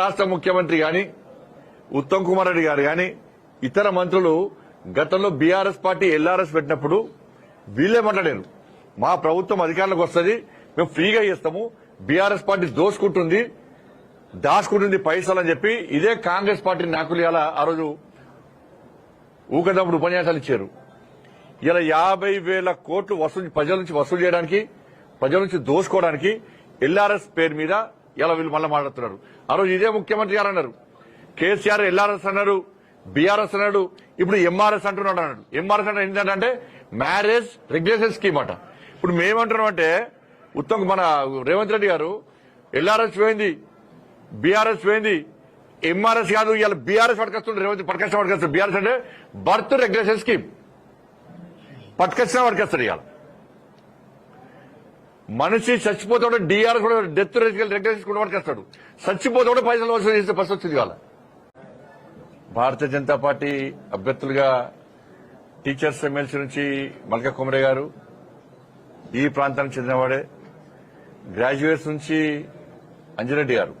రాష్ట్ర ముఖ్యమంత్రి గాని ఉత్తమ్ కుమార్ రెడ్డి గారు గాని ఇతర మంత్రులు గతంలో బీఆర్ఎస్ పార్టీ ఎల్ఆర్ఎస్ పెట్టినప్పుడు వీళ్ళే మాట్లాడారు. మా ప్రభుత్వం అధికారంలోకి వస్తుంది మేము ఫ్రీగా చేస్తాము బీఆర్ఎస్ పార్టీ దోసుకుంటుంది దాచుకుంటుంది పైసలు అని చెప్పి ఇదే కాంగ్రెస్ పార్టీ నాకులు ఇలా ఆ రోజు ఊకదప్పుడు ఉపన్యాసాలు ఇచ్చారు. ఇలా యాభై వేల కోట్లు వసూలు ప్రజల నుంచి వసూలు చేయడానికి ప్రజల నుంచి దోసుకోవడానికి ఎల్ఆర్ఎస్ పేరు మీద ఇలా వీళ్ళు మళ్ళీ మాట్లాడుతున్నారు? ఆ రోజు ఇదే ముఖ్యమంత్రి గారు అన్నారు. కేసీఆర్ ఎల్ఆర్ఎస్ అన్నారు బీఆర్ఎస్ అన్నాడు ఇప్పుడు ఎంఆర్ఎస్ అంటున్నాడు అన్నాడు. ఎంఆర్ఎస్ అంటే ఏంటంటే మ్యారేజ్ రెగ్యులేషన్ స్కీమ్ అట. ఇప్పుడు మేమంటున్నాం అంటే ఉత్తమ్ మన రేవంత్ రెడ్డి గారు ఎల్ఆర్ఎస్ పోయింది బీఆర్ఎస్ పోయింది ఎంఆర్ఎస్ కాదు ఇవాళ బీఆర్ఎస్ పట్టుకొస్తుంది రేవంత్ పట్టుకొచ్చిన పట్టుకొస్తుంది బీఆర్ఎస్ అంటే బర్త్ రెగ్యులేషన్ స్కీమ్. పట్టుకొచ్చిన పట్టుకొస్తాడు ఇవాళ. మనిషి చచ్చిపోతే డిఆర్ కూడా డెత్ రెగ్యులేషన్ కూడా పట్టుకొస్తాడు చచ్చిపోతే పైసలు వసూలు చేసే పరిస్థితి వచ్చింది ఇవాళ. భారతీయ జనతా పార్టీ అభ్యర్థులుగా టీచర్స్ ఎమ్మెల్సీ నుంచి మల్క కుమరే గారు ఈ ప్రాంతానికి చెందినవాడే గ్రాడ్యుయేట్స్ నుంచి అంజిరెడ్డి గారు.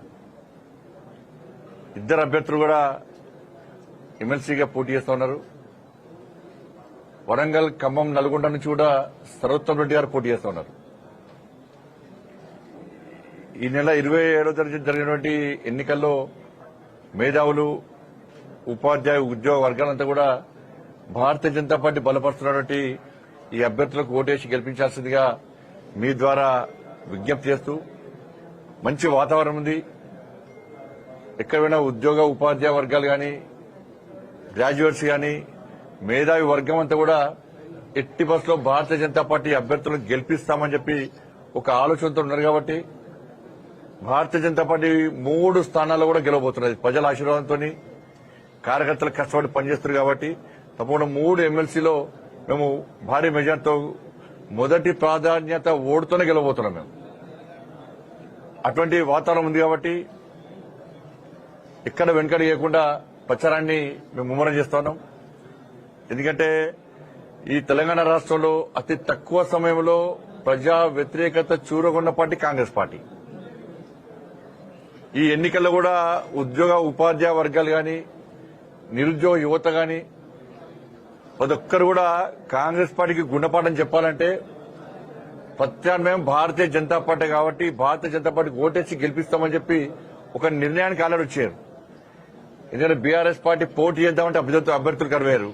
ఇద్దరు అభ్యర్థులు కూడా ఎమ్మెల్సీగా పోటీ చేస్తున్నారు వరంగల్ ఖమ్మం నల్గొండ నుంచి కూడా సర్వోత్తమ్ రెడ్డి గారు పోటీ చేస్తున్నారు ఈ నెల ఇరవై ఏడో తరగతి జరిగినటువంటి ఎన్నికల్లో మేధావులు ఉపాధ్యాయ ఉద్యోగ వర్గాలంతా కూడా భారతీయ జనతా పార్టీ బలపరుస్తున్నటువంటి ఈ అభ్యర్థులకు ఓటేసి గెలిపించాల్సిందిగా మీ ద్వారా విజ్ఞప్తి చేస్తూ మంచి వాతావరణం ఉంది. ఎక్కడైనా ఉద్యోగ ఉపాధ్యాయ వర్గాలు కానీ గ్రాడ్యుయేట్స్ కానీ మేధావి వర్గం అంతా కూడా ఎట్టి బస్సులో భారతీయ జనతా పార్టీ అభ్యర్థులను గెలిపిస్తామని చెప్పి ఒక ఆలోచనతో ఉన్నారు కాబట్టి భారతీయ జనతా పార్టీ మూడు స్థానాల్లో కూడా గెలవబోతున్నది. ప్రజల ఆశీర్వాదంతో కార్యకర్తలు కష్టపడి పనిచేస్తారు కాబట్టి తప్పకుండా మూడు ఎమ్మెల్సీలో మేము భారీ మెజార్టీతో మొదటి ప్రాధాన్యత ఓటుతోనే గెలవబోతున్నాం మేము. అటువంటి వాతావరణం ఉంది కాబట్టి ఎక్కడ వెనుకడి చేయకుండా ప్రచారాన్ని మేము ముమ్మరం చేస్తున్నాం ఎందుకంటే ఈ తెలంగాణ రాష్ట్రంలో అతి తక్కువ సమయంలో ప్రజా వ్యతిరేకత చూరగొన్న పార్టీ కాంగ్రెస్ పార్టీ. ఈ ఎన్నికల్లో కూడా ఉద్యోగ ఉపాధ్యాయ వర్గాలు గాని నిరుద్యోగ యువత గాని ప్రతి ఒక్కరు కూడా కాంగ్రెస్ పార్టీకి గుణపాఠం చెప్పాలంటే ప్రత్యామ్నాయం భారతీయ జనతా పార్టీ కాబట్టి భారతీయ జనతా పార్టీకి ఓటేసి గెలిపిస్తామని చెప్పి ఒక నిర్ణయానికి ఆల్రెడీ వచ్చారు. ఎందుకంటే బీఆర్ఎస్ పార్టీ పోటీ చేద్దామంటే అభ్యర్థులు అభ్యర్థులు కరవారు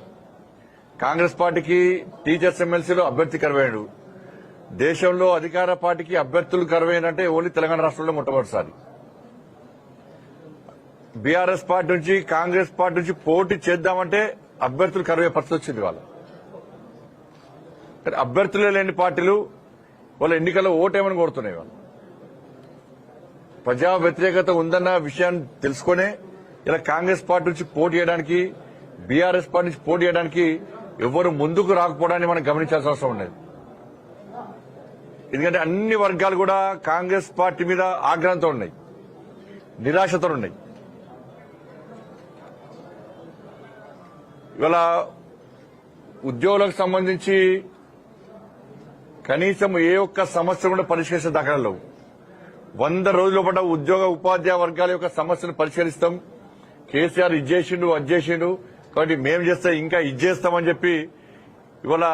కాంగ్రెస్ పార్టీకి టీచర్స్ ఎమ్మెల్సీలో అభ్యర్థి కరవేయడు దేశంలో అధికార పార్టీకి అభ్యర్థులు కరవేయనంటే ఓన్లీ తెలంగాణ రాష్ట్రంలో మొట్టమొదటిసారి. బీఆర్ఎస్ పార్టీ నుంచి కాంగ్రెస్ పార్టీ నుంచి పోటీ చేద్దామంటే అభ్యర్థులు కరవే పరిస్థితి వచ్చింది వాళ్ళు అభ్యర్థులే లేని పార్టీలు వాళ్ళ ఎన్నికల్లో ఓటేమని కోరుతున్నాయి వాళ్ళు ప్రజా వ్యతిరేకత ఉందన్న విషయాన్ని తెలుసుకునే ఇలా కాంగ్రెస్ పార్టీ నుంచి పోటీ చేయడానికి బీఆర్ఎస్ పార్టీ నుంచి పోటీ చేయడానికి ఎవరు ముందుకు రాకపోవడాన్ని మనం గమనించాల్సిన అవసరం ఉండేది ఎందుకంటే అన్ని వర్గాలు కూడా కాంగ్రెస్ పార్టీ మీద ఆగ్రహంతో ఉన్నాయి. నిరాశతో ఉన్నాయి ఇవాళ ఉద్యోగులకు సంబంధించి కనీసం ఏ ఒక్క సమస్య కూడా పరిష్కరించే దాఖలు లేవు. వంద రోజుల పాటు ఉద్యోగ ఉపాధ్యాయ వర్గాల యొక్క సమస్యను పరిష్కరిస్తాం. కేసీఆర్ ఇది చేసిండు చేసిండు. కాబట్టి మేము చేస్తే ఇంకా ఇది చేస్తామని చెప్పి ఇవాళ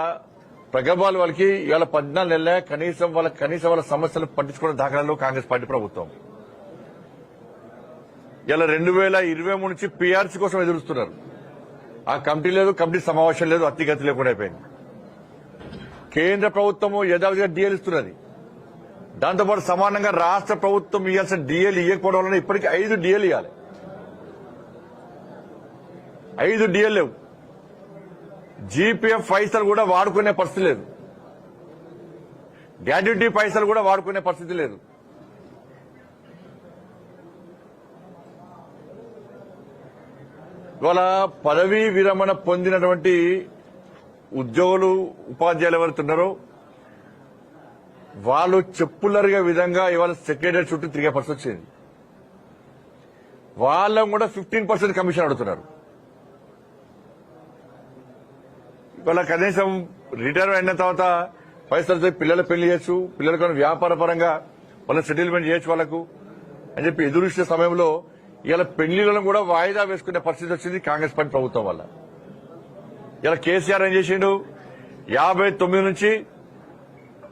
ప్రగల్భాలు వాళ్ళకి ఇవాళ పద్నాలుగు నెలల కనీసం వాళ్ళ కనీసం వాళ్ళ సమస్యలు పట్టించుకున్న దాఖలాలు కాంగ్రెస్ పార్టీ ప్రభుత్వం. ఇలా రెండు వేల ఇరవై మూడు నుంచి పీఆర్సీ కోసం ఎదురుస్తున్నారు. ఆ కమిటీ లేదు కమిటీ సమావేశం లేదు అతిగతి లేకుండా అయిపోయింది. కేంద్ర ప్రభుత్వము యథావిధిగా డిఎల్ ఇస్తున్నది. దాంతోపాటు సమానంగా రాష్ట్ర ప్రభుత్వం ఇవ్వాల్సిన డిఎల్ ఇవ్వకపోవడం వలన ఇప్పటికీ ఐదు డిఎల్ ఇవ్వాలి. ఐదు డిఎల్ లేవు. జీపీఎఫ్ పైసలు కూడా వాడుకునే పరిస్థితి లేదు. గ్రాడ్యుటీ పైసలు కూడా వాడుకునే పరిస్థితి లేదు. ఇవాళ పదవీ విరమణ పొందినటువంటి ఉద్యోగులు ఉపాధ్యాయులు ఎవరుతున్నారో వాళ్ళు చెప్పులరిగే విధంగా ఇవాళ సెక్రటరీ చుట్టూ తిరిగే పరిస్థితి వచ్చింది. వాళ్ళం కూడా ఫిఫ్టీన్ పర్సెంట్ కమిషన్ అడుగుతున్నారు. ఇవాళ కనీసం రిటైర్ అయిన తర్వాత పైసలతో పిల్లల పెళ్ళి చేయొచ్చు పిల్లలకు వ్యాపార పరంగా వాళ్ళ సెటిల్మెంట్ చేయొచ్చు వాళ్ళకు అని చెప్పి ఎదురుచ్చే సమయంలో ఇలా పెళ్ళిలను కూడా వాయిదా వేసుకునే పరిస్థితి వచ్చింది కాంగ్రెస్ పార్టీ ప్రభుత్వం వల్ల. ఇలా కేసీఆర్ ఏం చేసిండు? యాభై తొమ్మిది నుంచి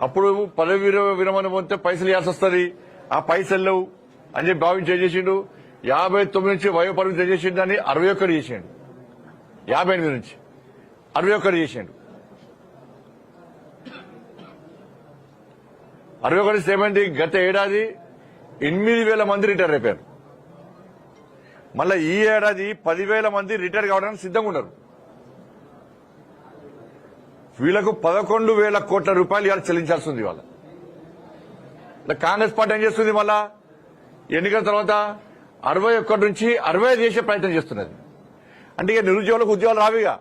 అప్పుడు పదవి విరమణ పొందితే పైసలు ఇవ్వాల్సి వస్తుంది. ఆ పైసలు లేవు అని చెప్పి భావించి ఏం చేసిండు? యాభై తొమ్మిది నుంచి వయో పరిమితి ఏం చేసిండు? అని అరవై ఒక్కటి చేసిండు. యాభై ఎనిమిది నుంచి అరవై ఒక్కటి చేసిండు. అరవై ఒకటి సేమండి గత ఏడాది ఎనిమిది వేల మంది రిటైర్ అయిపోయారు. మళ్ళీ ఈ ఏడాది పదివేల మంది రిటైర్ కావడానికి సిద్ధంగా ఉన్నారు. వీళ్ళకు పదకొండు వేల కోట్ల రూపాయలు ఇవాళ చెల్లించాల్సి ఉంది వాళ్ళ కాంగ్రెస్ పార్టీ ఏం చేస్తుంది మళ్ళా? ఎన్నికల తర్వాత అరవై ఒక్కటి నుంచి అరవై చేసే ప్రయత్నం చేస్తున్నది. అంటే ఇక నిరుద్యోగులకు ఉద్యోగాలు రావిగా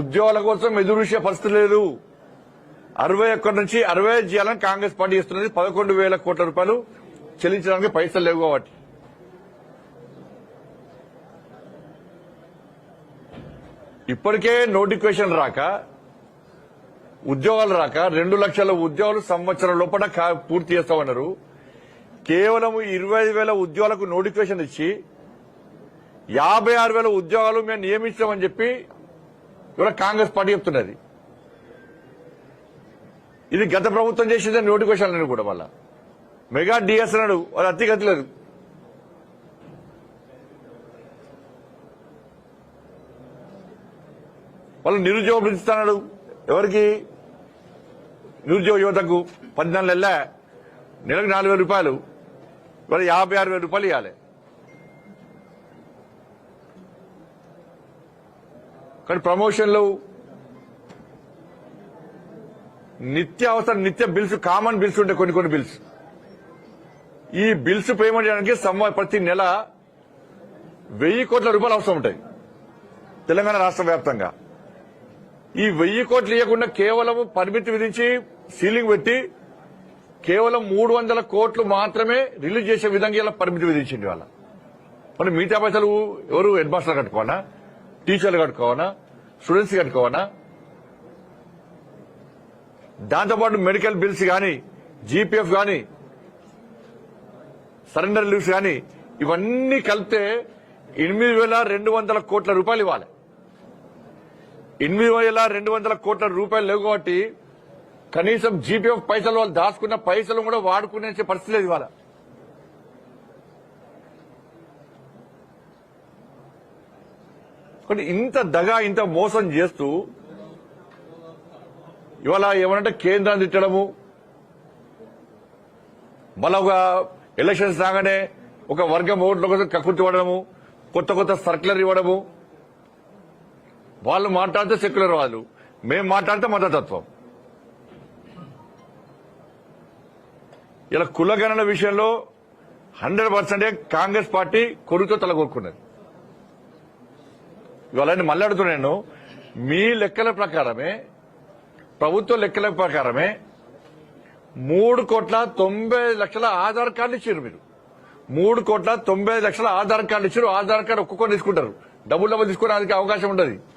ఉద్యోగాల కోసం ఎదురు చూసే పరిస్థితి లేదు. అరవై ఒక్కటి నుంచి అరవై చేయాలని కాంగ్రెస్ పార్టీ చేస్తున్నది. పదకొండు వేల కోట్ల రూపాయలు చెల్లించడానికి పైసలు లేవు కాబట్టి. ఇప్పటికే నోటిఫికేషన్ రాక ఉద్యోగాలు రాక రెండు లక్షల ఉద్యోగాలు సంవత్సరం లోపల కా- పూర్తి చేస్తామన్నారు. కేవలం ఇరవై ఐదు వేల ఉద్యోగాలకు నోటిఫికేషన్ ఇచ్చి యాభై ఆరు వేల ఉద్యోగాలు మేము నియమించామని చెప్పి ఇవాళ కాంగ్రెస్ పార్టీ చెప్తున్నది. ఇది గత ప్రభుత్వం చేసిందే నోటిఫికేషన్ అని కూడా మళ్ళా. మెగా డిఎస్ అన్నాడు వాళ్ళు అతిగతి లేదు. వాళ్ళు నిరుద్యోగం ఇస్తున్నాడు ఎవరికి? నిరుద్యోగ యువతకు. పద్నాలుగు నెలల నెలకు నాలుగు వేల రూపాయలు. ఇవాళ యాభై ఆరు వేల రూపాయలు ఇవ్వాలి. కానీ ప్రమోషన్లు నిత్య అవసరం నిత్య బిల్స్ కామన్ బిల్స్ ఉంటాయి కొన్ని కొన్ని బిల్స్. ఈ బిల్స్ పేమెంట్ చేయడానికి సంవ ప్రతి నెల వెయ్యి కోట్ల రూపాయలు అవసరం ఉంటాయి. తెలంగాణ రాష్ట్ర వ్యాప్తంగా. ఈ వెయ్యి కోట్లు ఇవ్వకుండా కేవలం పరిమితి విధించి సీలింగ్ పెట్టి కేవలం మూడు వందల కోట్లు మాత్రమే రిలీజ్ చేసే విధంగా ఇలా పరిమితి విధించింది వాళ్ళ. మరి మిగతా పైసలు ఎవరు హెడ్ మాస్టర్ కట్టుకోవాలా? టీచర్లు కట్టుకోవాలా? స్టూడెంట్స్ కట్టుకోవాలా? దాంతోపాటు మెడికల్ బిల్స్ కానీ జీపీఎఫ్ కానీ సరెండర్ లీవ్స్ కానీ ఇవన్నీ కలిపితే ఎనిమిది వేల రెండు వందల కోట్ల రూపాయలు ఇవ్వాలి. ఎనిమిది వేల రెండు వందల కోట్ల రూపాయలు లేవు కాబట్టి కనీసం జీపీఎఫ్ పైసలు వాళ్ళు దాచుకున్న పైసలు కూడా వాడుకునే పరిస్థితి లేదు ఇవాళ. కానీ ఇంత దగా ఇంత మోసం చేస్తూ ఇవాళ ఏమనంటే కేంద్రాన్ని తిట్టడము మళ్ళా ఒక ఎలక్షన్స్ రాగానే ఒక వర్గం ఓట్ల కోసం కక్కుర్తి కొత్త కొత్త సర్కులర్ ఇవ్వడము వాళ్ళు మాట్లాడితే సెక్యులర్ వాళ్ళు. మేము మాట్లాడితే మతతత్వం. ఇలా కులగణన విషయంలో హండ్రెడ్ పర్సెంటే కాంగ్రెస్ పార్టీ కొడుకుతో తలగొక్కున్నది. ఇవాళ నేను మళ్ళీ అడుగుతున్నాను మీ లెక్కల ప్రకారమే ప్రభుత్వ లెక్కల ప్రకారమే మూడు కోట్ల తొంభై లక్షల ఆధార్ కార్డులు ఇచ్చారు మీరు. మూడు కోట్ల తొంభై లక్షల ఆధార్ కార్డులు ఇచ్చారు ఆధార్ కార్డు ఒక్కొక్కరు తీసుకుంటారు. డబ్బులు డబ్బులు తీసుకోవడానికి అవకాశం ఉండదు.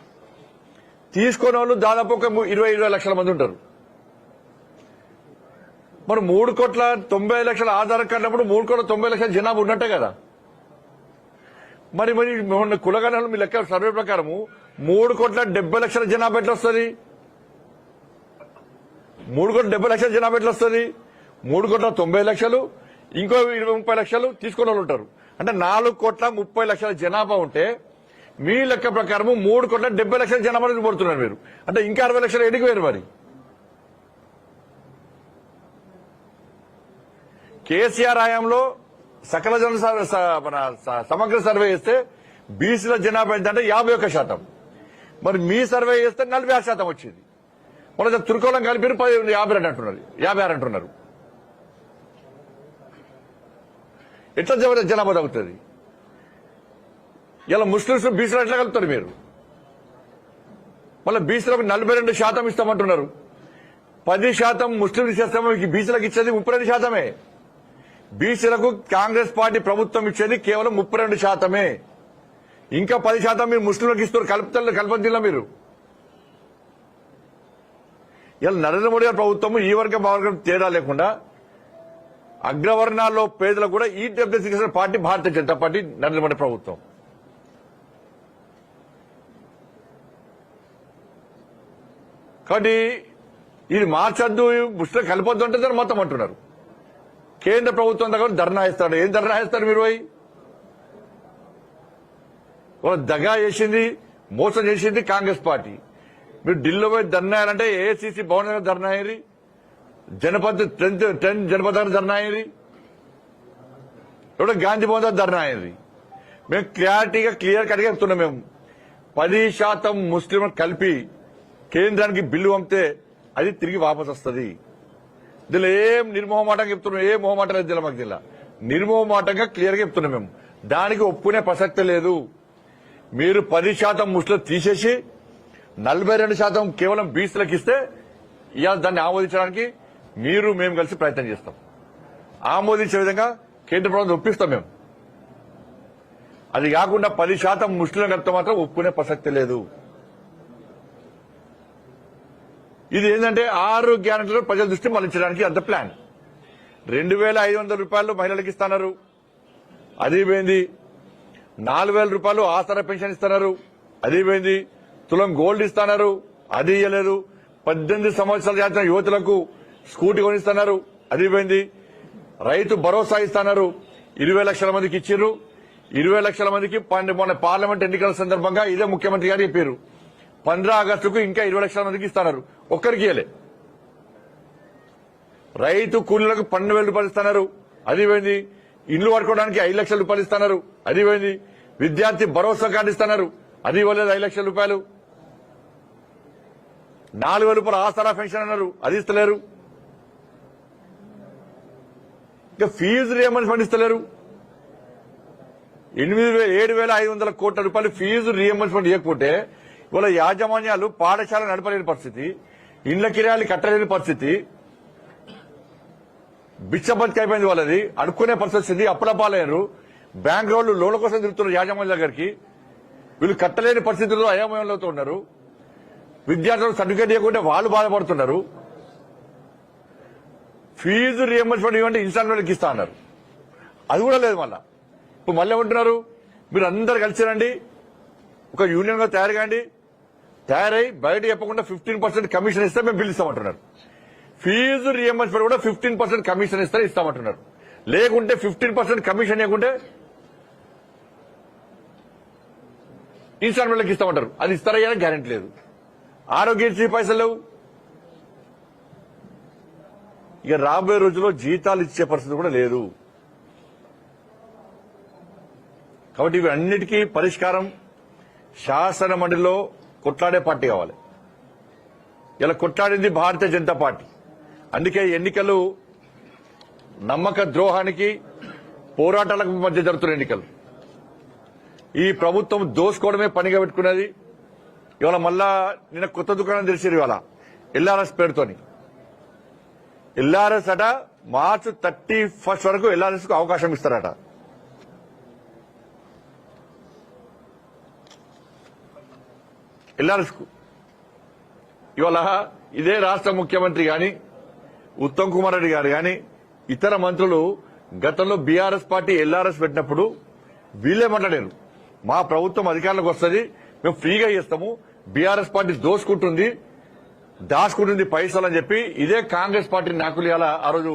తీసుకునే వాళ్ళు దాదాపు ఒక ఇరవై ఇరవై లక్షల మంది ఉంటారు. మరి మూడు కోట్ల తొంభై లక్షల ఆధార్ కార్డులప్పుడు మూడు కోట్ల తొంభై లక్షల జనాభా ఉన్నట్టే కదా. మరి మరి మొన్న మీ లెక్క సర్వే ప్రకారము మూడు కోట్ల డెబ్బై లక్షల జనాభా ఎట్లా వస్తుంది? మూడు కోట్ల డెబ్బై లక్షల జనాభా ఎట్లా వస్తుంది? మూడు కోట్ల తొంభై లక్షలు ఇంకో ఇరవై ముప్పై లక్షలు తీసుకునే వాళ్ళు ఉంటారు. అంటే నాలుగు కోట్ల ముప్పై లక్షల జనాభా ఉంటే మీ లెక్క ప్రకారం మూడు కోట్ల డెబ్బై లక్షల జనాభా నుంచి పడుతున్నారు మీరు. అంటే ఇంకా అరవై లక్షలు ఎడికి వేరు మరి. కేసీఆర్ హయాంలో సకల జన స- మన సమగ్ర సర్వే చేస్తే బీసీల జనాభా ఏంటంటే యాభై ఒక్క శాతం. మరి మీ సర్వే చేస్తే నలభై ఆరు శాతం వచ్చింది. మన తుర్కోలం కలిపి పది యాభై రెండు అంటున్నారు. యాభై ఆరు అంటున్నారు. ఎట్లా జనాభా తగ్గుతుంది? ఇలా ముస్లింస్ బీసీలు ఎట్లా కలుపుతారు మీరు? మళ్ళీ బీసీలకు నలభై రెండు శాతం ఇస్తామంటున్నారు. పది శాతం ముస్లింలు ఇచ్చేస్తామో బీసీలకు ఇచ్చేది ముప్పై రెండు శాతమే. బీసీలకు కాంగ్రెస్ పార్టీ ప్రభుత్వం ఇచ్చేది కేవలం ముప్పై రెండు శాతమే. ఇంకా పది శాతం మీరు ముస్లింలకు ఇస్తారు కలుపుతారు కలపదిలా మీరు? ఇలా నరేంద్ర మోడీ గారి ప్రభుత్వం ఈ వర్గం ఆ వర్గం తేడా లేకుండా అగ్రవర్ణాల్లో పేదలకు కూడా ఈ WC party Bharatiya Janata party Narendra Modi ప్రభుత్వం. కాబట్టి ఇది మార్చొద్దు ముస్లిం కలిపొద్దు అంటే మొత్తం అంటున్నారు. కేంద్ర ప్రభుత్వం దగ్గర ధర్నా ఇస్తాడు ఏం ధర్నా ఇస్తారు మీరు పోయి? ఓ దగా చేసింది మోసం చేసింది కాంగ్రెస్ పార్టీ. మీరు ఢిల్లీలో పోయి ధర్నా అంటే ఏసీసీ భవన్ దగ్గర ధర్నా అయ్యి జనపద్ టెన్త్ టెన్త్ జనపద దగ్గర ధర్నా అయ్యి ఇప్పుడు గాంధీ భవన్ దగ్గర ధర్నా అయ్యింది మేము క్లారిటీగా క్లియర్ కట్ చెప్తున్నాం మేము. పది శాతం ముస్లింలు కలిపి కేంద్రానికి బిల్లు పంపితే అది తిరిగి వాపస్ వస్తుంది. దీనిలో ఏం నిర్మోహమాటంగా చెప్తున్నాం ఏ మొహమాటం లేదు దీనిలో మాకు దీనిలో. నిర్మోహమాటంగా క్లియర్గా చెప్తున్నాం మేము. దానికి ఒప్పుకునే ప్రసక్తి లేదు. మీరు పది శాతం ముస్లిం తీసేసి నలభై రెండు శాతం కేవలం బీసీలకు ఇస్తే ఇవాళ దాన్ని ఆమోదించడానికి మీరు మేము కలిసి ప్రయత్నం చేస్తాం. ఆమోదించే విధంగా కేంద్ర ప్రభుత్వం ఒప్పిస్తాం మేము. అది కాకుండా పది శాతం ముస్లిం కలిపితే మాత్రం ఒప్పుకునే ప్రసక్తి లేదు. ఇది ఏంటంటే ఆరు గ్యారెంటీలో ప్రజల దృష్టి మళ్ళించడానికి అంత ప్లాన్ రెండు వేల ఐదు వందల రూపాయలు మహిళలకు ఇస్తున్నారు. అది పోయింది నాలుగు వేల రూపాయలు ఆసరా పెన్షన్ ఇస్తున్నారు. అది పోయింది తులం గోల్డ్ ఇస్తున్నారు. అది ఇయ్యలేదు. పద్దెనిమిది సంవత్సరాలు చేసిన యువతులకు స్కూటీ కొనిస్తున్నారు. అది పోయింది రైతు భరోసా ఇస్తున్నారు. ఇరవై లక్షల మందికి ఇచ్చిర్రు. ఇరవై లక్షల మందికి మొన్న పార్లమెంట్ ఎన్నికల సందర్భంగా ఇదే ముఖ్యమంత్రి గారు చెప్పారు పంద్రా ఆగస్టుకు ఇంకా ఇరవై లక్షల మందికి ఇస్తున్నారు. ఒక్కరికి ఇయ్యలే. రైతు కూలీలకు పన్నెండు వేల రూపాయలు ఇస్తున్నారు. అది పోయింది. ఇల్లు పడుకోవడానికి ఐదు లక్షల రూపాయలు ఇస్తున్నారు. అది పోయింది. విద్యార్థి భరోసా కార్డు ఇస్తున్నారు. అది ఇవ్వలేదు ఐదు లక్షల రూపాయలు. నాలుగు వేల రూపాయలు ఆసరా పెన్షన్ అన్నారు. అది ఇస్తలేరు. ఇంకా ఫీజు రియంబర్స్మెంట్ ఇస్తలేరు. ఎనిమిది వేల ఏడు వేల ఐదు వందల కోట్ల రూపాయలు ఫీజు రియంబర్స్మెంట్ ఇవ్వకపోతే ఇవాళ యాజమాన్యాలు పాఠశాల నడపలేని పరిస్థితి. ఇండ్ల కిరాయిలు కట్టలేని పరిస్థితి. బిచ్చబతికి అయిపోయింది వాళ్ళది. అడుక్కునే పరిస్థితి వచ్చింది. అప్పుల పాలయ్యారు. బ్యాంక్ వాళ్ళు లోన్ల కోసం తిరుగుతున్నారు యాజమాన్య దగ్గరికి. వీళ్ళు కట్టలేని పరిస్థితుల్లో అయోమయంలో ఉన్నారు. విద్యార్థులకు సర్టిఫికేట్ ఇవ్వకుంటే వాళ్ళు బాధపడుతున్నారు. ఫీజు రియంబర్స్మెంట్ ఇవ్వండి ఇన్స్టాల్మెంట్కి ఇస్తా అన్నారు. అది కూడా లేదు మళ్ళా. ఇప్పుడు మళ్ళీ ఏమంటున్నారు? మీరు అందరు కలిసి రండి. ఒక యూనియన్గా తయారు కాండి. తయారై బయట చెప్పకుండా ఫిఫ్టీన్ పర్సెంట్ కమిషన్ ఇస్తే మేము బిల్ ఇస్తామంటున్నారు. ఫీజు రియంబర్స్మెంట్ కూడా ఫిఫ్టీన్ పర్సెంట్ కమిషన్ ఇస్తే ఇస్తామంటున్నారు. లేకుంటే ఫిఫ్టీన్ పర్సెంట్ కమిషన్ లేకుంటే ఇన్స్టాల్మెంట్లకు ఇస్తామంటారు. అది ఇస్తారయ్యా గ్యారెంటీ లేదు. ఆరోగ్యశ్రీ పైసలు లేవు. ఇక రాబోయే రోజుల్లో జీతాలు ఇచ్చే పరిస్థితి కూడా లేదు. కాబట్టి ఇవి అన్నిటికీ పరిష్కారం శాసన మండలిలో కొట్లాడే పార్టీ కావాలి. ఇలా కొట్లాడింది భారతీయ జనతా పార్టీ. అందుకే ఎన్నికలు నమ్మక ద్రోహానికి పోరాటాలకు మధ్య జరుగుతున్న ఎన్నికలు. ఈ ప్రభుత్వం దోసుకోవడమే పనిగా పెట్టుకున్నది. ఇవాళ మళ్ళా నిన్న కొత్త దుకాణం తెలిసింది ఇవాళ. ఎల్ఆర్ఎస్ పేరుతోని. ఎల్ఆర్ఎస్ అట మార్చ్ థర్టీ ఫస్ట్ వరకు ఎల్ఆర్ఎస్కు అవకాశం ఇస్తారట. ఎల్ఆర్ఎస్కు ఇవాళ ఇదే రాష్ట్ర ముఖ్యమంత్రి గాని ఉత్తమ్ కుమార్ రెడ్డి గారు గాని ఇతర మంత్రులు గతంలో బీఆర్ఎస్ పార్టీ ఎల్ఆర్ఎస్ పెట్టినప్పుడు వీళ్ళే మాట్లాడారు. మా ప్రభుత్వం అధికారంలోకి వస్తుంది మేము ఫ్రీగా ఇస్తాము బీఆర్ఎస్ పార్టీ దోసుకుంటుంది దాచుకుంటుంది పైసలు అని చెప్పి ఇదే కాంగ్రెస్ పార్టీ నాయకులు ఇలా ఆ రోజు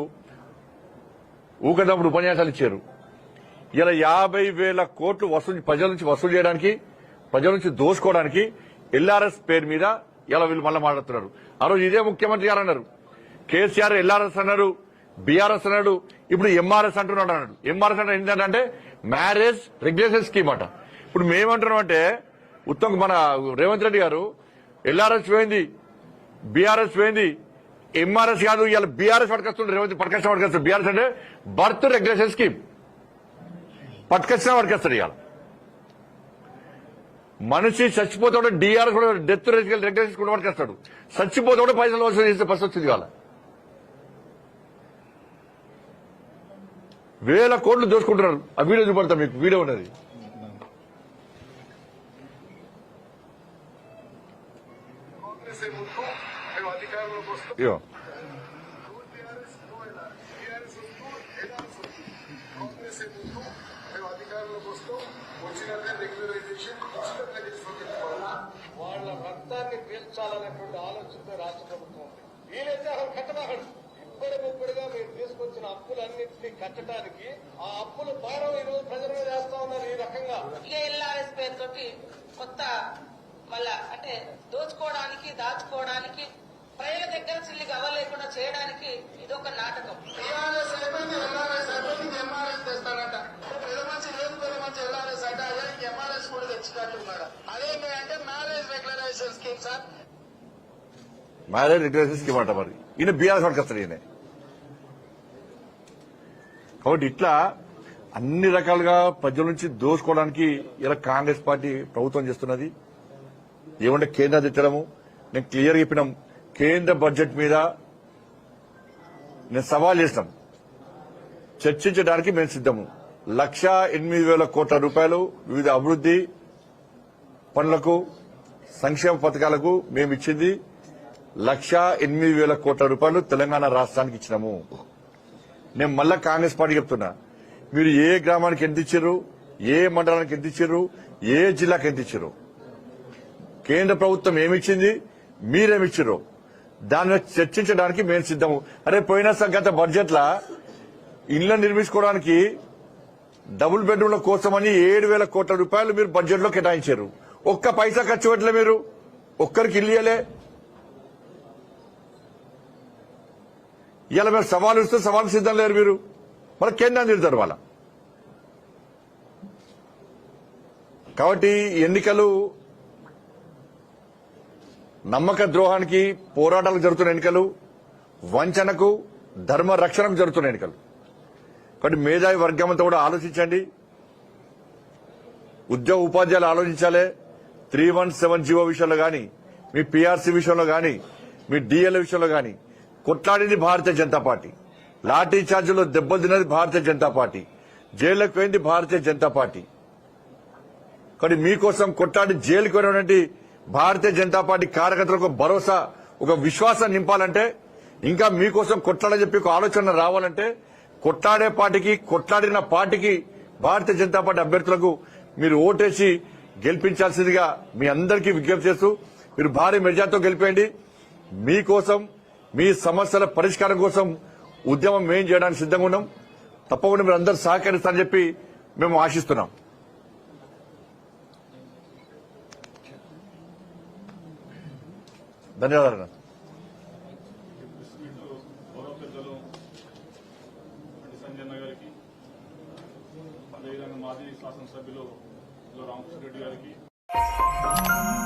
ఊకదప్పుడు ఉపన్యాసాలు ఇచ్చారు. ఇలా యాభై వేల కోట్లు వసూలు ప్రజల నుంచి వసూలు చేయడానికి ప్రజల నుంచి దోసుకోవడానికి ఎల్ఆర్ఎస్ పేరు మీద ఇలా వీళ్ళు మళ్ళీ మాట్లాడుతున్నారు. ఆ రోజు ఇదే ముఖ్యమంత్రి గారు అన్నారు. కేసీఆర్ ఎల్ఆర్ఎస్ అన్నారు బీఆర్ఎస్ అన్నాడు ఇప్పుడు ఎంఆర్ఎస్ అంటున్నాడు అన్నాడు. ఎంఆర్ఎస్ అంటే ఏంటంటే మ్యారేజ్ రెగ్యులేషన్ స్కీమ్ అట. ఇప్పుడు మేమంటున్నాం అంటే ఉత్తమ్ మన రేవంత్ రెడ్డి గారు ఎల్ఆర్ఎస్ పోయింది బీఆర్ఎస్ పోయింది ఎంఆర్ఎస్ కాదు ఇవాళ బీఆర్ఎస్ పట్టుకొస్తుండే రేవంత్ పట్టుకొచ్చిన పట్టుకొస్తాడు. బీఆర్ఎస్ అంటే బర్త్ రెగ్యులేషన్ స్కీమ్. పట్టుకొచ్చిన పట్టుకొస్తాడు ఇవాళ. మనిషి చచ్చిపోతే డిఆర్ కూడా డెత్ రెగ్యులేషన్ కూడా పట్టుకొస్తాడు చచ్చిపోతే పైసలు వసూలు చేసే పరిస్థితి వచ్చింది కాల. వేల కోట్లు దోచుకుంటున్నారు. ఆ వీడియో చూపడతా మీకు వీడియో ఉన్నది. మేము అధికారంలోకి వస్తాం. వస్తూ విషయం ఖచ్చితంగా చేసుకోగలుగుతారు వాళ్ళ రక్తాన్ని పీల్చాలనేటువంటి ఆలోచనతో రాష్ట్ర ప్రభుత్వం ఉంది. వీలైతే అసలు కట్టబాగడు ఇప్పటి ముప్పటిగా మీరు తీసుకొచ్చిన అప్పులన్నింటినీ కట్టడానికి ఆ అప్పుల భారం ఈ రోజు ప్రజల మీద వేస్తా ఉన్నారు ఈ రకంగా. ఎల్ఆర్ఎస్ పేరుతోటి కొత్త మళ్ళా అంటే దోచుకోవడానికి దాచుకోవడానికి ప్రజల దగ్గర చిల్లి అవ్వలేకుండా చేయడానికి ఇదొక నాటకం. టీఆర్ఎస్ అయిపోయింది. ఎల్ఆర్ఎస్ అయిపోయింది. ఎంఆర్ఎస్ తెస్తాడట పెద్ద మంచి లేదు పెద్ద మంచి ఎల్ఆర్ఎస్ అంటే అదే ఎంఆర్ఎస్ కూడా marriage regularization scheme sir marriage scheme అంట మరి. ఈయన బీఆర్ఎస్ వాడికి వస్తాడు ఈయన. కాబట్టి ఇట్లా అన్ని రకాలుగా ప్రజల నుంచి దోచుకోవడానికి ఇలా కాంగ్రెస్ పార్టీ ప్రభుత్వం చేస్తున్నది. ఏమంటే కేంద్ర తెచ్చడము నేను క్లియర్ చెప్పినాం కేంద్ర బడ్జెట్ మీద నేను సవాల్ చేసినాం. చర్చించడానికి మేము సిద్ధము. లక్ష ఎనిమిది వేల కోట్ల రూపాయలు వివిధ అభివృద్ది పనులకు సంక్షేమ పథకాలకు మేము ఇచ్చింది లక్ష ఎనిమిది వేల కోట్ల రూపాయలు తెలంగాణ రాష్ట్రానికి ఇచ్చినాము. నేను మళ్ళా కాంగ్రెస్ పార్టీ చెప్తున్నా. మీరు ఏ గ్రామానికి ఎంత ఇచ్చారు ఏ మండలానికి ఎంత ఇచ్చారు ఏ జిల్లాకి ఎంత ఇచ్చారు? కేంద్ర ప్రభుత్వం ఏమిచ్చింది మీరేమిచ్చారు? దాన్ని చర్చించడానికి మేము సిద్ధము. అరే పోయిన గత బడ్జెట్ లా నిర్మించుకోవడానికి డబుల్ బెడ్రూమ్ల కోసమని ఏడు వేల కోట్ల రూపాయలు మీరు బడ్జెట్లో కేటాయించారు. ఒక్క పైసా ఖర్చు పెట్టలే మీరు. ఒక్కరికి ఇల్లియలే ఇలా మీరు సవాలు ఇస్తే సవాలు సిద్ధం లేరు మీరు. మన కేంద్రం తిడతారు వాళ్ళ. కాబట్టి ఎన్నికలు నమ్మక ద్రోహానికి పోరాటాలకు జరుగుతున్న ఎన్నికలు వంచనకు ధర్మ రక్షణకు జరుగుతున్న ఎన్నికలు. కాబట్టి మేధావి వర్గం అంతా కూడా ఆలోచించండి. ఉద్యోగ ఉపాధ్యాయులు ఆలోచించాలి. త్రీ వన్ సెవెన్ జీవో విషయంలో కానీ మీ పీఆర్సీ విషయంలో కానీ మీ డిఎల్ విషయంలో కానీ కొట్లాడింది భారతీయ జనతా పార్టీ. లాఠీ చార్జీలో దెబ్బలు తిన్నది భారతీయ జనతా పార్టీ. జైల్లోకి పోయింది భారతీయ జనతా పార్టీ. కానీ మీకోసం కొట్లాడి జైలుకు పోయినటువంటి భారతీయ జనతా పార్టీ కార్యకర్తలకు భరోసా ఒక విశ్వాసం నింపాలంటే ఇంకా మీకోసం కొట్లాడని చెప్పి ఒక ఆలోచన రావాలంటే కొట్లాడే పార్టీకి కొట్లాడిన పార్టీకి భారతీయ జనతా పార్టీ అభ్యర్థులకు మీరు ఓటేసి గెలిపించాల్సిందిగా మీ అందరికీ విజ్ఞప్తి చేస్తూ మీరు భారీ మెజార్టీతో గెలిపేయండి. మీకోసం మీ సమస్యల పరిష్కారం కోసం ఉద్యమం మేం చేయడానికి సిద్ధంగా ఉన్నాం. తప్పకుండా మీరు అందరూ సహకరిస్తారని చెప్పి మేము ఆశిస్తున్నాం. ధన్యవాదాలు लड़की